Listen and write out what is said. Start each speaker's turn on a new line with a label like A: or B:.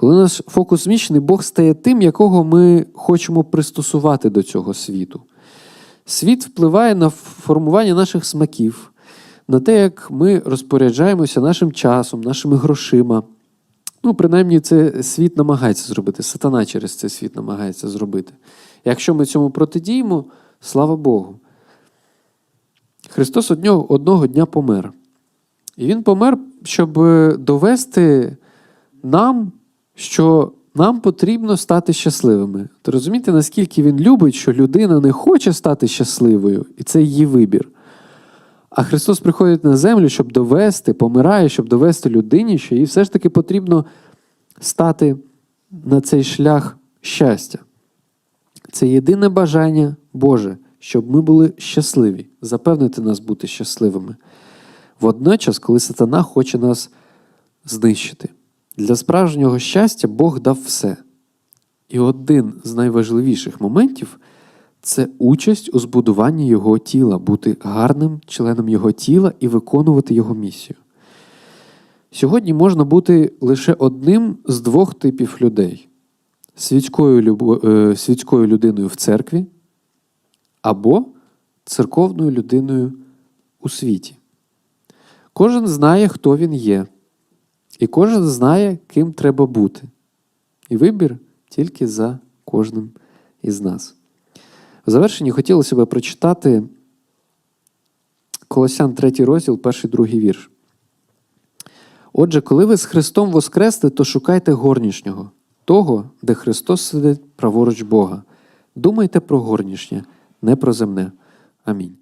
A: Коли наш фокус зміщений, Бог стає тим, якого ми хочемо пристосувати до цього світу. Світ впливає на формування наших смаків, на те, як ми розпоряджаємося нашим часом, нашими грошима. Ну, принаймні, це світ намагається зробити. Сатана через це світ намагається зробити. Якщо ми цьому протидіємо, слава Богу. Христос одного, одного дня помер. І Він помер, щоб довести нам, що нам потрібно стати щасливими. То розумієте, наскільки він любить, що людина не хоче стати щасливою, і це її вибір. А Христос приходить на землю, щоб довести, помирає, щоб довести людині, що їй все ж таки потрібно стати на цей шлях щастя. Це єдине бажання Боже, щоб ми були щасливі, запевнити нас бути щасливими. Водночас, коли сатана хоче нас знищити. Для справжнього щастя Бог дав все. І один з найважливіших моментів це участь у збудуванні його тіла, бути гарним членом його тіла і виконувати його місію. Сьогодні можна бути лише одним з двох типів людей: світською, любо- е, світською людиною в церкві або церковною людиною у світі. Кожен знає, хто він є, і кожен знає, ким треба бути. І вибір тільки за кожним із нас. В завершенні хотілося б прочитати Колосян 3 розділ, перший другий вірш. Отже, коли ви з Христом воскресли, то шукайте горнішнього, того, де Христос сидить праворуч Бога. Думайте про горнішнє, не про земне. Амінь.